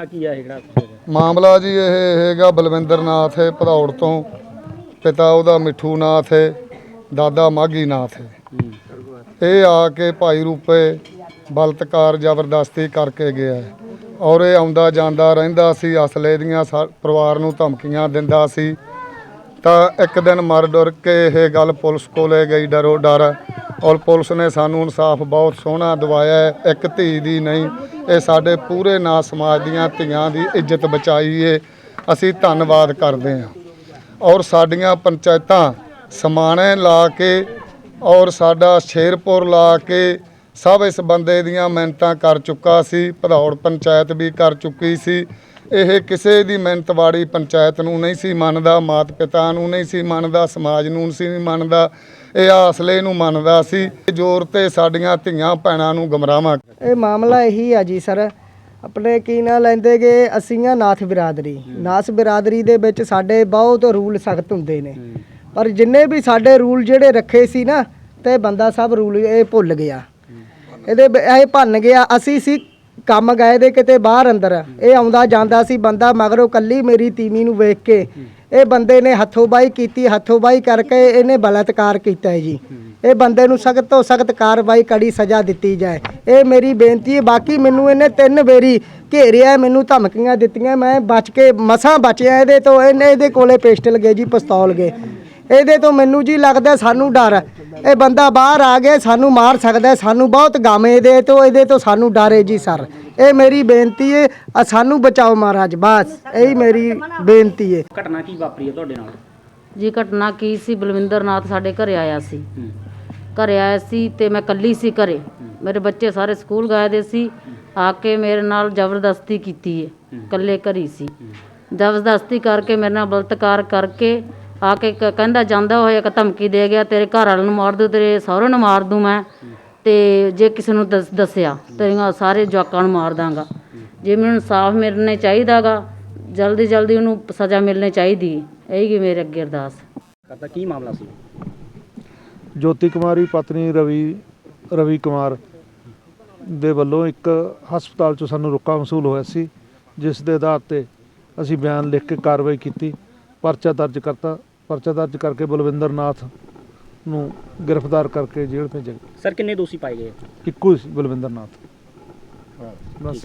ਮਾਮਲਾ ਕੀ ਆ ਜਿਹੜਾ ਮਾਮਲਾ ਜੀ ਇਹ ਹੈਗਾ ਬਲਵਿੰਦਰ ਨਾਥ ਹੈ ਭਦੌੜ ਤੋਂ। ਪਿਤਾ ਉਹਦਾ ਮਿੱਠੂ ਨਾਥ ਹੈ, ਦਾਦਾ ਮਾਘੀ ਨਾਥ ਹੈ। ਇਹ ਆ ਕੇ ਭਾਈ ਰੂਪੇ ਬਲਤਕਾਰ ਜ਼ਬਰਦਸਤੀ ਕਰਕੇ ਗਿਆ ਔਰ ਇਹ ਆਉਂਦਾ ਜਾਂਦਾ ਰਹਿੰਦਾ ਸੀ, ਅਸਲੇ ਦੀਆਂ ਪਰਿਵਾਰ ਨੂੰ ਧਮਕੀਆਂ ਦਿੰਦਾ ਸੀ। ਤਾਂ ਇੱਕ ਦਿਨ ਮਰ ਡੁਰ ਕੇ ਇਹ ਗੱਲ ਪੁਲਿਸ ਕੋਲੇ ਗਈ ਡਰੋ ਡਰ ਔਰ ਪੁਲਿਸ ਨੇ ਸਾਨੂੰ ਇਨਸਾਫ ਬਹੁਤ ਸੋਹਣਾ ਦਵਾਇਆ ਹੈ। ਇੱਕ ਧੀ ਦੀ ਨਹੀਂ ਇਹ ਸਾਡੇ ਪੂਰੇ ਨਾ ਸਮਾਜ ਦੀਆਂ ਧੀਆਂ ਦੀ ਇੱਜ਼ਤ ਬਚਾਈ ਏ। ਅਸੀਂ ਧੰਨਵਾਦ ਕਰਦੇ ਹਾਂ। ਔਰ ਸਾਡੀਆਂ ਪੰਚਾਇਤਾਂ ਸਮਾਣੇ ਲਾ ਕੇ ਔਰ ਸਾਡਾ ਸ਼ੇਰਪੁਰ ਲਾ ਕੇ ਸਭ ਇਸ ਬੰਦੇ ਦੀਆਂ ਮਿਹਨਤਾਂ ਕਰ ਚੁੱਕਾ ਸੀ। ਭਦੌੜ ਪੰਚਾਇਤ ਵੀ ਕਰ ਚੁੱਕੀ ਸੀ। ਇਹ ਕਿਸੇ ਦੀ ਮਿਹਨਤ ਪੰਚਾਇਤ ਨੂੰ ਨਹੀਂ ਸੀ ਮੰਨਦਾ ਮਾਤ ਪਿਤਾ ਨੂੰ ਨਹੀਂ ਸੀ ਮੰਨਦਾ, ਸਮਾਜ ਨੂੰ ਨਹੀਂ ਮੰਨਦਾ, ਇਹ ਆਸਲੇ ਨੂੰ ਮੰਨਦਾ ਸੀ। ਜ਼ੋਰ ਤੇ ਸਾਡੀਆਂ ਧੀਆਂ ਭੈਣਾਂ ਨੂੰ ਗਮਰਾਵਾਂ ਇਹ ਮਾਮਲਾ ਇਹੀ ਆ ਜੀ ਸਰ। ਆਪਣੇ ਕੀ ਨਾਂ ਲੈਂਦੇਗੇ ਅਸੀਂ ਆ ਨਾਥ ਬਿਰਾਦਰੀ। ਨਾਥ ਬਿਰਾਦਰੀ ਦੇ ਵਿੱਚ ਸਾਡੇ ਬਹੁਤ ਰੂਲ ਸਖਤ ਹੁੰਦੇ ਨੇ। ਪਰ ਜਿੰਨੇ ਵੀ ਸਾਡੇ ਰੂਲ ਜਿਹੜੇ ਰੱਖੇ ਸੀ ਨਾ, ਤੇ ਬੰਦਾ ਸਭ ਰੂਲ ਇਹ ਭੁੱਲ ਗਿਆ। ਇਹਦੇ ਇਹ ਭੰਨ ਗਿਆ। ਅਸੀਂ ਸੀ ਕੰਮ ਗਏ ਦੇ ਕਿਤੇ ਬਾਹਰ ਅੰਦਰ, ਇਹ ਆਉਂਦਾ ਜਾਂਦਾ ਸੀ ਬੰਦਾ ਮਗਰੋਂ ਕੱਲੀ ਮੇਰੀ ਤੀਵੀਂ ਨੂੰ ਵੇਖ ਕੇ। ਇਹ ਬੰਦੇ ਨੇ ਹੱਥੋਂ-ਬਾਈ ਕੀਤੀ ਹੱਥੋਂ-ਬਾਈ ਕਰਕੇ ਇਹਨੇ ਬਲਾਤਕਾਰ ਕੀਤਾ ਹੈ ਜੀ। ਇਹ ਬੰਦੇ ਨੂੰ ਸਖਤ ਤੋਂ ਸਖਤ ਕਾਰਵਾਈ ਕੜੀ ਸਜ਼ਾ ਦਿੱਤੀ ਜਾਏ। ਇਹ ਮੇਰੀ ਬੇਨਤੀ ਹੈ, ਬਾਕੀ ਮੈਨੂੰ ਇਹਨੇ ਤਿੰਨ ਵੇਰੀ ਘੇਰਿਆ, ਮੈਨੂੰ ਧਮਕੀਆਂ ਦਿੱਤੀਆਂ, ਮੈਂ ਬਚ ਕੇ ਮਸਾਂ ਬਚਿਆ ਇਹਦੇ ਤੋਂ, ਇਹਨੇ ਇਹਦੇ ਕੋਲੇ ਪਿਸਟਲ ਗਏ ਜੀ, ਪਿਸਤੌਲ ਗਏ। ਇਹਦੇ ਤੋਂ ਮੈਨੂੰ ਜੀ ਲੱਗਦਾ ਸਾਨੂੰ ਡਰ ਹੈ। ਇਹ ਬੰਦਾ ਬਾਹਰ ਆ ਗਿਆ ਸਾਨੂੰ ਮਾਰ ਸਕਦਾ ਸਾਨੂੰ ਬਹੁਤ ਗਮ ਇਹਦੇ ਤੋਂ ਇਹਦੇ ਤੋਂ ਸਾਨੂੰ ਡਰ ਜੀ ਸਰ। ਇਹ ਮੇਰੀ ਬੇਨਤੀ ਹੈ ਆ ਸਾਨੂੰ ਬਚਾਓ ਮਹਾਰਾਜ ਬਸ ਇਹੀ ਮੇਰੀ ਬੇਨਤੀ ਹੈ। ਘਟਨਾ ਕੀ ਵਾਪਰੀ ਹੈ ਤੁਹਾਡੇ ਨਾਲ? ਜੀ ਘਟਨਾ ਕੀ ਸੀ? ਬਲਵਿੰਦਰ ਨਾਥ ਸਾਡੇ ਘਰੇ ਆਇਆ ਸੀ। ਘਰੇ ਆਇਆ ਸੀ ਤੇ ਮੈਂ ਕੱਲੀ ਸੀ ਘਰੇ। ਮੇਰੇ ਬੱਚੇ ਸਾਰੇ ਸਕੂਲ ਗਏ ਦੇ ਸੀ। ਆ ਕੇ ਮੇਰੇ ਨਾਲ ਜ਼ਬਰਦਸਤੀ ਕੀਤੀ ਹੈ। ਕੱਲੇ ਘਰੀ ਸੀ। ਜ਼ਬਰਦਸਤੀ ਕਰਕੇ ਮੇਰੇ ਨਾਲ ਬਲਤਕਾਰ ਕਰਕੇ ਆ ਕੇ ਕ- ਕਹਿੰਦਾ ਜਾਂਦਾ ਹੋਇਆ ਇੱਕ ਧਮਕੀ ਦੇ ਗਿਆ ਤੇਰੇ ਘਰ ਵਾਲੇ ਨੂੰ ਮਾਰ ਦੂੰ ਤੇਰੇ ਸਹੁਰੇ ਨੂੰ ਮਾਰ ਦੂੰ ਮੈਂ। ਤੇ ਜੇ ਕਿਸੇ ਨੂੰ ਦੱਸ- ਦੱਸਿਆ ਤੇਰੀਆਂ ਸਾਰੇ ਜਵਾਕਾਂ ਨੂੰ ਮਾਰ ਦਾਂਗਾ। ਜੇ ਮੈਨੂੰ ਇਨਸਾਫ ਮਿਲਣੇ ਚਾਹੀਦਾਗਾ ਜਲਦੀ ਜਲਦੀ ਉਹਨੂੰ ਸਜ਼ਾ ਮਿਲਣੀ ਚਾਹੀਦੀ। ਇਹੀ ਕਿ ਮੇਰੇ ਅੱਗੇ ਅਰਦਾਸ। ਕਰਦਾ ਕੀ ਮਾਮਲਾ ਸੀ? ਜੋਤੀ ਕੁਮਾਰੀ ਪਤਨੀ ਰਵੀ ਰਵੀ ਕੁਮਾਰ ਦੇ ਵੱਲੋਂ ਇੱਕ ਹਸਪਤਾਲ 'ਚੋਂ ਸਾਨੂੰ ਰੁਕਾ ਮਸੂਲ ਹੋਇਆ ਸੀ ਜਿਸ ਦੇ ਆਧਾਰ ਤੇ ਅਸੀਂ ਬਿਆਨ ਲਿਖ ਕੇ ਕਾਰਵਾਈ ਕੀਤੀ ਪਰਚਾ ਦਰਜ ਕਰਤਾ। ਪਰਚਾ ਦਰਜ ਕਰਕੇ ਬਲਵਿੰਦਰ ਨਾਥ ਨੂੰ ਗ੍ਰਿਫਤਾਰ ਕਰਕੇ ਜੇਲ੍ਹ ਭੇਜਿਆ ਗਿਆ। ਸਰ ਕਿੰਨੇ ਦੋਸ਼ੀ ਪਾਏ ਗਏ? ਇੱਕੋ ਹੀ ਸੀ ਬਲਵਿੰਦਰ ਨਾਥ। ਬਸ।